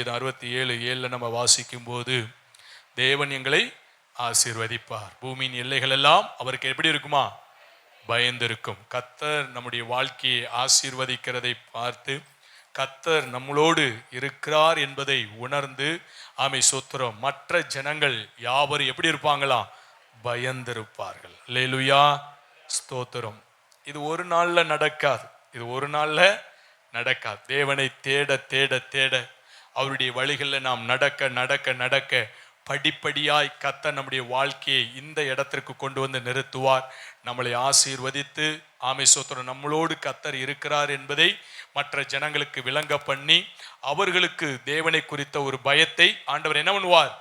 சங்கீதம் அறுபத்தி ஏழு ஏழில் நம்ம வாசிக்கும் போது தேவன் எங்களை ஆசீர்வதிப்பார். பூமியின் எல்லைகள் எல்லாம் அவருக்கு எப்படி இருக்குமா? பயந்திருக்கும். கத்தர் நம்முடைய வாழ்க்கையை ஆசீர்வதிக்கிறதை பார்த்து கத்தர் நம்மளோடு இருக்கிறார் என்பதை உணர்ந்து ஆமை சோத்திரம் மற்ற ஜனங்கள் யாவரும் எப்படி இருப்பாங்களாம் பயந்திருப்பார்கள். லேலுயா ஸ்தோத்திரம். இது ஒரு நாளில் நடக்காது. இது ஒரு நாளில் நடக்காது. தேவனை தேட தேட தேட அவருடைய வழிகளில் நாம் நடக்க நடக்க நடக்க படிப்படியாய் கத்த நம்முடைய வாழ்க்கையை இந்த இடத்திற்கு கொண்டு வந்து நிறுத்துவார். நம்மளை ஆசீர்வதித்து ஆமை சோத்திரம் நம்மளோடு கத்தர் இருக்கிறார் என்பதை மற்ற ஜனங்களுக்கு விளங்க பண்ணி அவர்களுக்கு தேவனை குறித்த ஒரு பயத்தை ஆண்டவர் என்ன பண்ணுவார்?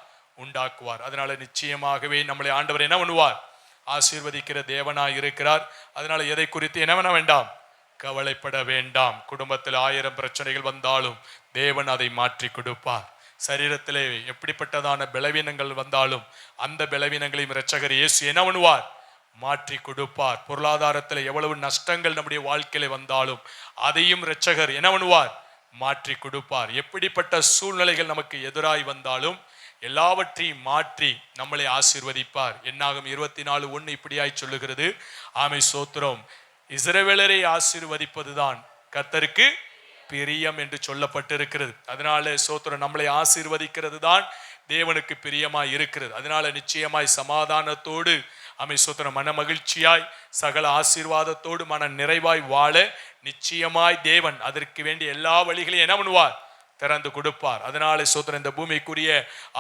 உண்டாக்குவார். அதனால நிச்சயமாகவே நம்மளை ஆண்டவர் என்ன பண்ணுவார்? ஆசீர்வதிக்கிற தேவனாய் இருக்கிறார். அதனால எதை குறித்து என்ன பண்ண வேண்டாம்? கவலைப்பட வேண்டாம். குடும்பத்தில் ஆயிரம் பிரச்சனைகள் வந்தாலும் தேவன் அதை மாற்றி கொடுப்பார். சரீரத்திலே எப்படிப்பட்டதான பலவீனங்கள் வந்தாலும் அந்த பலவீனங்களையும் இரட்சகர் இயேசு என்ன பண்ணுவார்? மாற்றி கொடுப்பார். பொருளாதாரத்தில் எவ்வளவு நஷ்டங்கள் நம்முடைய வாழ்க்கையில வந்தாலும் அதையும் இரட்சகர் என்ன பண்ணுவார்? மாற்றி கொடுப்பார். எப்படிப்பட்ட சூழ்நிலைகள் நமக்கு எதிராய் வந்தாலும் எல்லாவற்றையும் மாற்றி நம்மளை ஆசிர்வதிப்பார். என்னாகும்? இருபத்தி நாலு ஒன்று இப்படியாய் சொல்லுகிறது. ஆமை சோத்திரம். இஸ்ரவேலரை ஆசிர்வதிப்பதுதான் கத்தருக்கு பிரியம் என்று சொல்லப்பட்டிருக்கிறது. அதனால சோத்திரம் நம்மளை ஆசீர்வதிக்கிறது தான் தேவனுக்கு பிரியமாய் இருக்கிறது. அதனால நிச்சயமாய் சமாதானத்தோடு அமை சோத்திரம் மன மகிழ்ச்சியாய் சகல ஆசீர்வாதத்தோடு மன நிறைவாய் வாழ நிச்சயமாய் தேவன் அதற்கு வேண்டிய எல்லா வழிகளையும் என்ன பண்ணுவார்? திறந்து கொடுப்பார். அதனாலே சோத்திரம் இந்த பூமிக்குரிய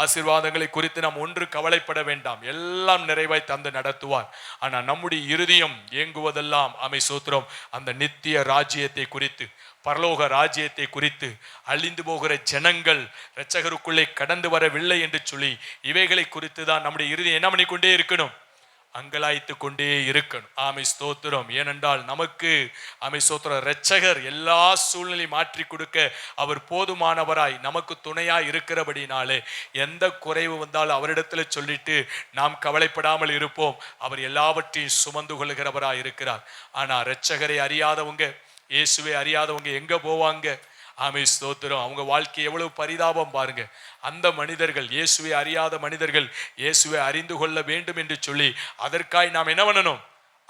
ஆசீர்வாதங்களை குறித்து நாம் ஒன்று கவலைப்பட வேண்டாம். எல்லாம் நிறைவாய் தந்து நடத்துவார். ஆனால் நம்முடைய இருதயம் இயங்குவதெல்லாம் அமை சோத்திரம் அந்த நித்திய ராஜ்யத்தை குறித்து பரலோக ராஜ்யத்தை குறித்து அழிந்து போகிற ஜனங்கள் இரட்சகருக்குள்ளே கடந்து வரவில்லை என்று சொல்லி இவைகளை குறித்து தான் நம்முடைய இறுதி என்ன பண்ணிக்கொண்டே இருக்கணும்? அங்கலாய்த்து கொண்டே இருக்கணும். ஆமை ஸ்தோத்திரம். ஏனென்றால் நமக்கு ஆமை ஸ்தோத்திரம் இரட்சகர் எல்லா சூழ்நிலையும் மாற்றி கொடுக்க அவர் போதுமானவராய் நமக்கு துணையாய் இருக்கிறபடினாலே எந்த குறைவு வந்தாலும் அவரிடத்துல சொல்லிட்டு நாம் கவலைப்படாமல் இருப்போம். அவர் எல்லாவற்றையும் சுமந்து கொள்கிறவராய் இருக்கிறார். ஆனால் இரட்சகரை அறியாதவங்க இயேசுவை அறியாதவங்க எங்க போவாங்க? ஆமை ஸ்தோத்திரம். அவங்க வாழ்க்கை எவ்வளவு பரிதாபம் பாருங்க. அந்த மனிதர்கள் இயேசுவை அறியாத மனிதர்கள் இயேசுவை அறிந்து கொள்ள வேண்டும் என்று சொல்லி அதற்காய் நாம் என்ன பண்ணணும்?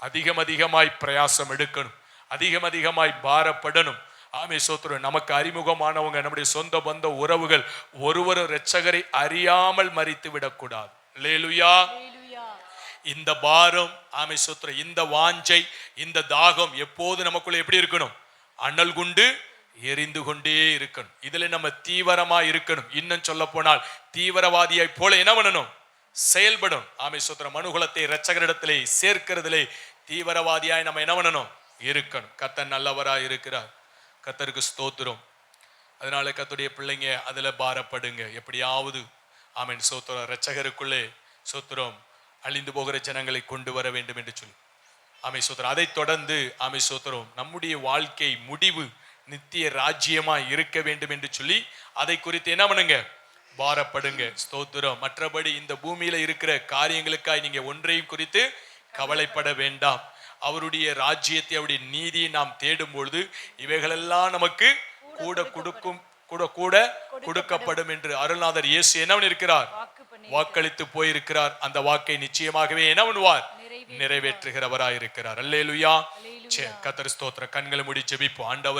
அதிகம் அதிகமாய் பிரயாசம் எடுக்கணும். அதிகம் அதிகமாய் பாரப்படணும். ஆமை சோத்திரம் நமக்கு அறிமுகமானவங்க நம்முடைய சொந்த பந்த உறவுகள் ஒருவரும் இரட்சகரை அறியாமல் மறித்து விடக்கூடாது லேலுயா இந்த பாரம் ஆமை சோத்திரம் இந்த வாஞ்சை இந்த தாகம் எப்போது நமக்குள்ள எப்படி இருக்கணும்? அனல் குண்டு எரிந்து கொண்டே இருக்கணும். இதுல நம்ம தீவிரமா இருக்கணும். இன்னும் சொல்ல போனால் தீவிரவாதியாய் போல என்ன பண்ணணும்? செயல்படும் ஆமை சோத்திரம் மனுகுலத்தை இரட்சகரிடத்திலே சேர்க்கிறதிலே தீவிரவாதியாய் நம்ம என்ன பண்ணணும்? இருக்கணும். கத்தர் நல்லவரா இருக்கிறார். கத்தருக்கு ஸ்தோத்திரம். அதனால கத்துடைய பிள்ளைங்க அதுல பாரப்படுங்க. எப்படியாவது ஆமீன் சோத்திரம் ரச்சகருக்குள்ளே சோத்திரம். அழிந்து போகிற ஜனங்களை கொண்டு வர வேண்டும் என்று சொல்லி. ஆமை சோத்திரம் அதை தொடர்ந்து ஆமை சோத்திரம் நம்முடைய வாழ்க்கை முடிவு நித்திய ராஜ்யமா இருக்க வேண்டும் என்று சொல்லி அதை குறித்து என்ன பண்ணுங்க? பாரப்படுங்க. ஸ்தோத்திரம். மற்றபடி இந்த பூமியில இருக்கிற காரியங்களுக்காய் நீங்க ஒன்றையும் குறித்து கவலைப்பட வேண்டாம். அவருடைய ராஜ்யத்தை அவருடைய நீதியை நாம் தேடும் பொழுது இவைகளெல்லாம் நமக்கு கூட கொடுக்கும் கூட கூட கொடுக்கப்படும் என்று அருள்நாதர் இயேசு என்ன இருக்கிறார் வாக்களித்து போயிருக்கிறார். அந்த வாக்கை நிச்சயமாகவே என்ன பண்ணுவார் நிறைவேற்றுகிறவராய் இருக்கிறார் அல்லேலுயா. சே கத்தர் ஸ்தோத்திரம். கண்களை மூடி ஜெபிப்போம். ஆண்டவரே